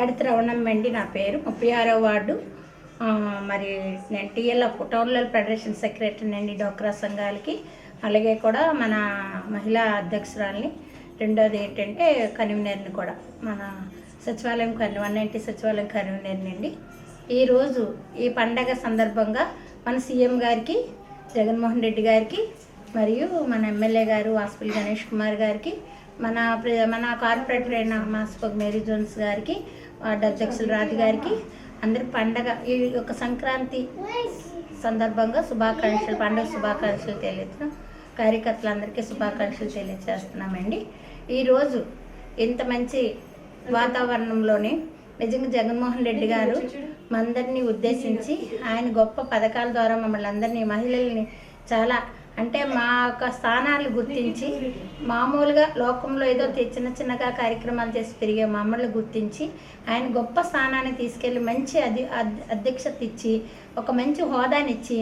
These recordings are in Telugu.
కడిత రవణమ్మండి నా పేరు. ముప్పై ఆరో వార్డు. మరి నేను టీఎల్ఎఫ్ టౌన్లల్ ఫెడరేషన్ సెక్రటరీ అండి డోక్రా సంఘాలకి. అలాగే కూడా మన మహిళా అధ్యక్షురాల్ని. రెండోది ఏంటంటే కన్వీనర్ని కూడా. మన సచివాలయం కన్వీ వన్ నైంటీ సచివాలయం కన్వీనర్ని అండి ఈరోజు ఈ పండగ సందర్భంగా మన సీఎం గారికి జగన్మోహన్ రెడ్డి గారికి మరియు మన ఎమ్మెల్యే గారు వాసుపల్లి గణేష్ కుమార్ గారికి మన ప్ర- మన కార్పొరేటర్ అయిన మాస్పక్ మేరీ జోన్స్ గారికి వార్డు అధ్యక్షులు రాజు గారికి అందరి పండగ ఈ యొక్క సంక్రాంతి సందర్భంగా శుభాకాంక్షలు పండుగ శుభాకాంక్షలు తెలియజేస్తున్నాం. కార్యకర్తలందరికీ శుభాకాంక్షలు తెలియజేస్తున్నామండి. ఈరోజు ఇంత మంచి వాతావరణంలోనే నిజంగా జగన్మోహన్ రెడ్డి గారు మందరినీ ఉద్దేశించి ఆయన గొప్ప పథకాల ద్వారా మమ్మల్ని అందరినీ మహిళల్ని చాలా అంటే మా యొక్క స్థానాలు గుర్తించి మామూలుగా లోకంలో ఏదో చిన్న చిన్నగా కార్యక్రమాలు చేసి పెరిగే మమ్మల్ని గుర్తించి ఆయన గొప్ప స్థానాన్ని తీసుకెళ్ళి మంచి అధి అధ్యక్షత ఇచ్చి ఒక మంచి హోదానిచ్చి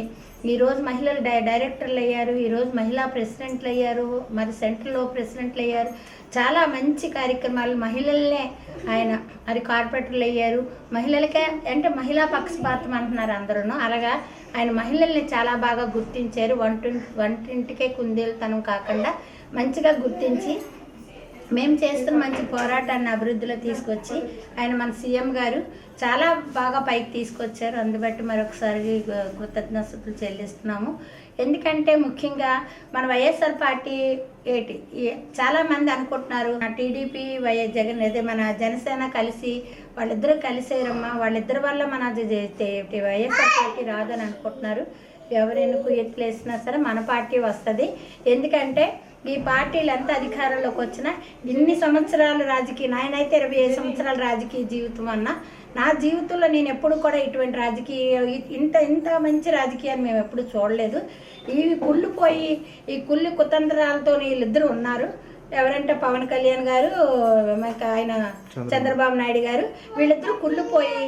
ఈరోజు మహిళలు డై డైరెక్టర్లు అయ్యారు ఈరోజు మహిళా ప్రెసిడెంట్లు అయ్యారు మరి సెంట్రల్లో ప్రెసిడెంట్లు అయ్యారు. చాలా మంచి కార్యక్రమాలు మహిళలనే ఆయన మరి కార్పొరేటర్లు అయ్యారు. మహిళలకే అంటే మహిళా పక్షపాతం అంటున్నారు అందరూ అలాగా ఆయన మహిళల్ని చాలా బాగా గుర్తించారు. వంటి వంటింటికే కుందేలుతనం కాకుండా మంచిగా గుర్తించి మేము చేస్తున్న మంచి పోరాటాన్ని అభివృద్ధిలో తీసుకొచ్చి ఆయన మన సీఎం గారు చాలా బాగా పైకి తీసుకొచ్చారు. అందుబట్టి మరొకసారి కృతజ్ఞతలు చెల్లిస్తున్నాము. ఎందుకంటే ముఖ్యంగా మన వైఎస్ఆర్ పార్టీ ఏంటి చాలామంది అనుకుంటున్నారు టీడీపీ వైఎస్ జగన్ అదే మన జనసేన కలిసి వాళ్ళిద్దరూ కలిసేరమ్మా వాళ్ళిద్దరి వల్ల మన వైఎస్ఆర్ పార్టీ రాదని అనుకుంటున్నారు. ఎవరెన్నుకు ఎట్లేసినా సరే మన పార్టీ వస్తుంది. ఎందుకంటే ఈ పార్టీలు ఎంత అధికారంలోకి వచ్చినా ఇన్ని సంవత్సరాల రాజకీయ నాయనైతే ఇరవై ఐదు సంవత్సరాల రాజకీయ జీవితం అన్న నా జీవితంలో నేను ఎప్పుడు కూడా ఇటువంటి రాజకీయ ఇంత ఇంత మంచి రాజకీయాన్ని మేము ఎప్పుడు చూడలేదు. ఇవి కుళ్ళిపోయి ఈ కుళ్ళి కుతంత్రాలతో వీళ్ళిద్దరూ ఉన్నారు. ఎవరంటే పవన్ కళ్యాణ్ గారు ఆయన చంద్రబాబు నాయుడు గారు వీళ్ళిద్దరూ కుళ్ళిపోయి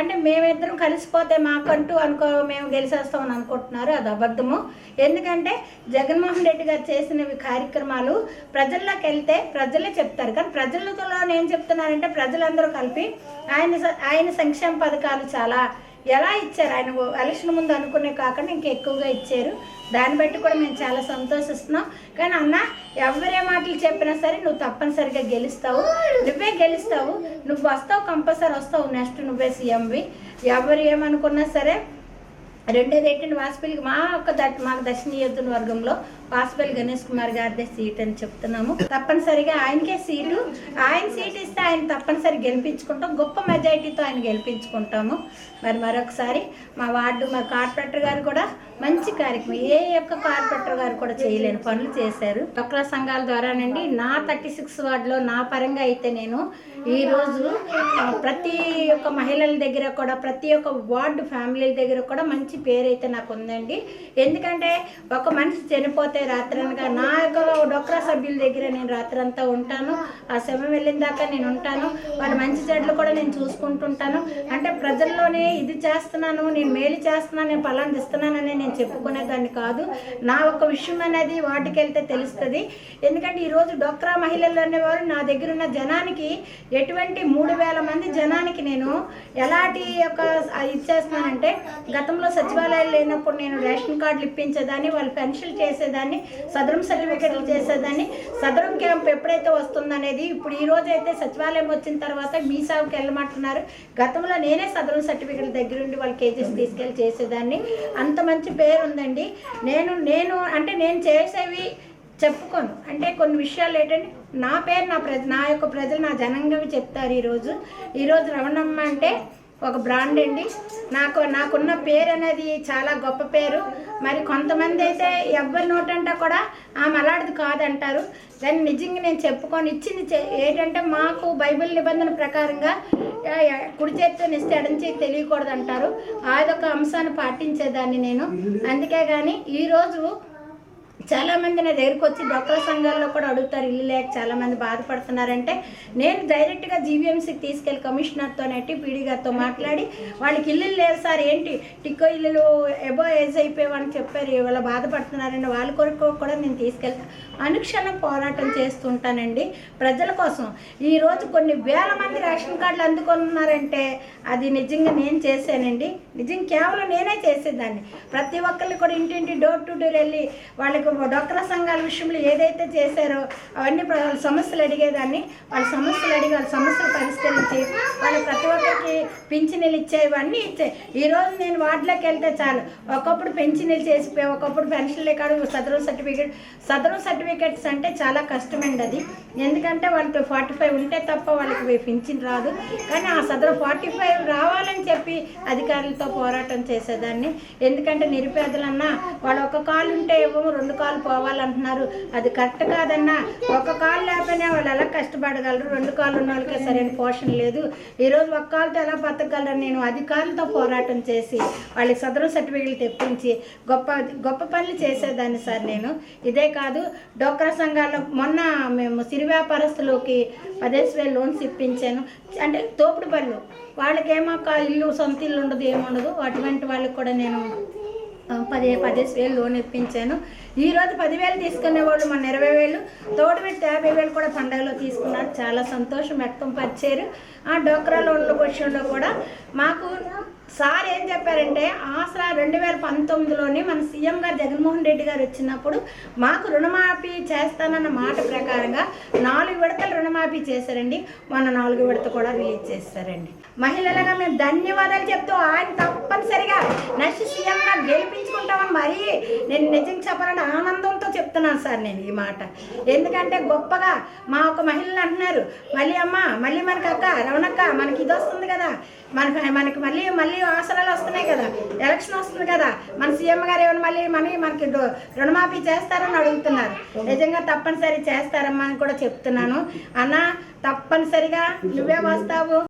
అంటే మేమిద్దరం కలిసిపోతే మాకంటూ అనుకో మేము గెలిచేస్తామని అనుకుంటున్నారు అది అబద్ధము. ఎందుకంటే జగన్మోహన్ రెడ్డి గారు చేసినవి కార్యక్రమాలు ప్రజల్లోకి వెళ్తే ప్రజలే చెప్తారు. కానీ ప్రజలతో నేను చెప్తున్నానంటే ప్రజలందరూ కలిపి ఆయన ఆయన సంక్షేమ పథకాలు చాలా ఎలా ఇచ్చారు? ఆయన ఎలక్షన్ ముందు అనుకునే కాకుండా ఇంకా ఎక్కువగా ఇచ్చారు. దాన్ని బట్టి కూడా మేము చాలా సంతోషిస్తున్నాం. కానీ అన్న ఎవరే మాటలు చెప్పినా సరే నువ్వు తప్పనిసరిగా గెలుస్తావు. నువ్వే గెలుస్తావు. నువ్వు వస్తావు కంపల్సరీ వస్తావు. నెక్స్ట్ నువ్వే సీఎంవి ఎవరు ఏమనుకున్నా సరే రెండోది ఏంటంటే వాసుపల్లికి మా యొక్క మాకు దక్షిణ వర్గంలో వాసుపల్లి గణేష్ కుమార్ గారిదే సీట్ అని చెప్తున్నాము. తప్పనిసరిగా ఆయనకే సీటు. ఆయన సీట్ ఇస్తే ఆయన తప్పనిసరి గెలిపించుకుంటాం. గొప్ప మెజారిటీతో ఆయన గెలిపించుకుంటాము. మరి మరొకసారి మా వార్డు మా కార్పొరేటర్ గారు కూడా మంచి కార్యక్రమం. ఏ యొక్క కార్పొరేటర్ గారు కూడా చేయలేని పనులు చేశారు. డొక్రా సంఘాల ద్వారానండి నా థర్టీ సిక్స్ వార్డులో నా పరంగా అయితే నేను ఈరోజు ప్రతి ఒక్క మహిళల దగ్గర కూడా ప్రతి ఒక్క వార్డు ఫ్యామిలీల దగ్గర కూడా మంచి పేరు అయితే నాకు ఉందండి. ఎందుకంటే ఒక మనిషి చనిపోతే రాత్రనగా నా యొక్క డొక్రా సభ్యుల దగ్గర నేను రాత్రంతా ఉంటాను. ఆ శవం వెళ్ళిన దాకా నేను ఉంటాను. వాళ్ళ మంచి చెడ్లు కూడా నేను చూసుకుంటుంటాను. అంటే ప్రజల్లోనే ఇది చేస్తున్నాను నేను మేలు చేస్తున్నాను నేను పలాంటి ఇస్తున్నానని నేను చెప్పుకునేదాన్ని కాదు. నా ఒక విషయం అనేది వాటికి వెళ్తే తెలుస్తుంది. ఎందుకంటే ఈరోజు డొక్రా మహిళలు అనేవారు నా దగ్గర ఉన్న జనానికి ఎటువంటి మూడు వేల మంది జనానికి నేను ఎలాంటి ఒక ఇచ్చేస్తున్నానంటే గతంలో సచివాలయాలు లేనప్పుడు నేను రేషన్ కార్డులు ఇప్పించేదాన్ని వాళ్ళు పెన్షన్ చేసేదాన్ని సదరం సర్టిఫికెట్లు చేసేదాన్ని. సదరం క్యాంప్ ఎప్పుడైతే వస్తుందనేది ఇప్పుడు ఈ రోజు అయితే సచివాలయం వచ్చిన తర్వాత మీ సేవకి వెళ్ళమంటున్నారు. గతంలో నేనే సదరం సర్టిఫికెట్ దగ్గరుండి వాళ్ళ కేజెస్ తీసుకెళ్ళి చేసేదాన్ని. అంత మంచి పేరు ఉందండి నేను నేను అంటే నేను చేసేవి చెప్పుకోను. అంటే కొన్ని విషయాలు ఏంటంటే నా పేరు నా ప్రజ నా యొక్క ప్రజలు నా జనంగా చెప్తారు ఈరోజు. ఈరోజు రవణమ్మ అంటే ఒక బ్రాండ్ అండి. నాకు నాకున్న పేరు అనేది చాలా గొప్ప పేరు. మరి కొంతమంది అయితే ఎవరి నోటంటే కూడా ఆమె అలాంటిది కాదంటారు. దాన్ని నిజంగా నేను చెప్పుకొని. ఇచ్చింది చే- ఏంటంటే మాకు బైబిల్ నిబంధన ప్రకారంగా కుడి చేతితో ఇస్తే ఎడం చేతి తెలియకూడదు అంటారు యొక్క అంశాన్ని పాటించేదాన్ని నేను. అందుకే కానీ ఈరోజు చాలామంది నా దగ్గరికి వచ్చి డాక్టర్ సంఘాల్లో కూడా అడుగుతారు ఇల్లు లేక చాలామంది బాధపడుతున్నారంటే నేను డైరెక్ట్గా జీవీఎంసీకి తీసుకెళ్ళి కమిషనర్తో నెట్టి పీడీ గారితో మాట్లాడి వాళ్ళకి ఇల్లు లేవు సార్ ఏంటి? టిక్కో ఇల్లులు ఎబో ఏజ్ అయిపోయావని చెప్పారు ఇవాళ బాధపడుతున్నారండి వాళ్ళ కొరకు కూడా నేను తీసుకెళ్తాను అనుక్షణం పోరాటం చేస్తుంటానండి ప్రజల కోసం. ఈరోజు కొన్ని వేల మంది రేషన్ కార్డులు అందుకున్నారంటే అది నిజంగా నేను చేశానండి. నిజం కేవలం నేనే చేసేదాన్ని. ప్రతి ఒక్కరిని కూడా ఇంటింటి డోర్ టు డోర్ వెళ్ళి వాళ్ళకి డాక్టర్ సంఘాల విషయంలో ఏదైతే చేశారో అవన్నీ ప్ర- వాళ్ళ సమస్యలు అడిగేదాన్ని. వాళ్ళ సమస్యలు అడిగి వాళ్ళ సమస్యలు పరిష్కరించి వాళ్ళ ప్రతి ఒక్క వాళ్ళకి ఇచ్చేవి ఇచ్చేవన్నీ ఇచ్చాయి ఈరోజు నేను వార్డులోకి వెళ్తే చాలు. ఒకప్పుడు పెన్షన్లు చేసిపోయి ఒకప్పుడు పెన్షన్లు కాదు సదరు సర్టిఫికేట్ సదరు సర్టిఫికేట్స్ అంటే చాలా కష్టమండి అది. ఎందుకంటే వాళ్ళకి ఫార్టీ ఫైవ్ ఉంటే తప్ప వాళ్ళకి పింఛన్ రాదు. కానీ ఆ సదరు ఫార్టీ ఫైవ్ రావాలని చెప్పి అధికారులతో పోరాటం చేసేదాన్ని. ఎందుకంటే నిరుపేదలన్నా వాళ్ళు ఒక కాలు ఉంటే ఇవ్వము రెండు కాలు పోవాలంటున్నారు. అది కరెక్ట్ కాదన్నా ఒక కాలు లేకపోయినా వాళ్ళు ఎలా కష్టపడగలరు? రెండు కాళ్ళు ఉన్న వాళ్ళకే సరైన పోషణ లేదు. ఈరోజు ఒక కాళ్ళతో ఎలా బతకగలరు నేను అధికారులతో పోరాటం చేసి వాళ్ళకి సదరు సర్టిఫికేట్లు తెప్పించి గొప్ప గొప్ప పనులు చేసేదాన్ని సార్ నేను. ఇదే కాదు డోక్రా సంఘాల్లో మొన్న మేము సిరి వ్యాపారస్తులకి పదేసి వేలు లోన్స్ ఇప్పించాను. అంటే తోపుడు పనులు. వాళ్ళకేమో ఒక ఇల్లు సొంత ఇల్లు ఉండదు ఏముండదు. అటువంటి వాళ్ళకి కూడా నేను పది పదిహేను వేలు లోన్ ఇప్పించాను. ఈరోజు పదివేలు తీసుకునే వాళ్ళు మన ఇరవై వేలు తోడు పెట్టి యాభై వేలు కూడా పండగలో తీసుకున్నారు. చాలా సంతోషం వ్యక్తం పరిచారు. ఆ డోక్రా లోన్ల విషయంలో కూడా మాకు సార్ ఏం చెప్పారంటే ఆసరా రెండు వేల పంతొమ్మిదిలోనే మన సీఎం గారు జగన్మోహన్ రెడ్డి గారు వచ్చినప్పుడు మాకు రుణమాఫీ చేస్తానన్న మాట ప్రకారంగా నాలుగు విడతలు రుణమాఫీ చేశారండి. మన నాలుగు విడత కూడా రిలీజ్ చేస్తారండి మహిళలుగా మేము ధన్యవాదాలు చెప్తూ ఆయన తప్పనిసరిగా నెక్స్ట్ సీఎంగా గెలిపించుకుంటామని మరీ నేను నిజం చెప్పాలని ఆనందంతో చెప్తున్నాను సార్ నేను ఈ మాట. ఎందుకంటే గొప్పగా మా ఒక మహిళలు అంటున్నారు. మళ్ళీ అమ్మ మళ్ళీ మనకి అక్క రవణక్క మనకి ఇది వస్తుంది కదా. మనకి మనకి మళ్ళీ మళ్ళీ అవసరాలు వస్తున్నాయి కదా. ఎలక్షన్ వస్తుంది కదా. మన సీఎం గారు ఏమైనా మళ్ళీ మనీ మనకి రుణమాఫీ చేస్తారని అడుగుతున్నారు. నిజంగా తప్పనిసరి చేస్తారమ్మా అని కూడా చెప్తున్నాను. అన్న తప్పనిసరిగా నువ్వే వస్తావు.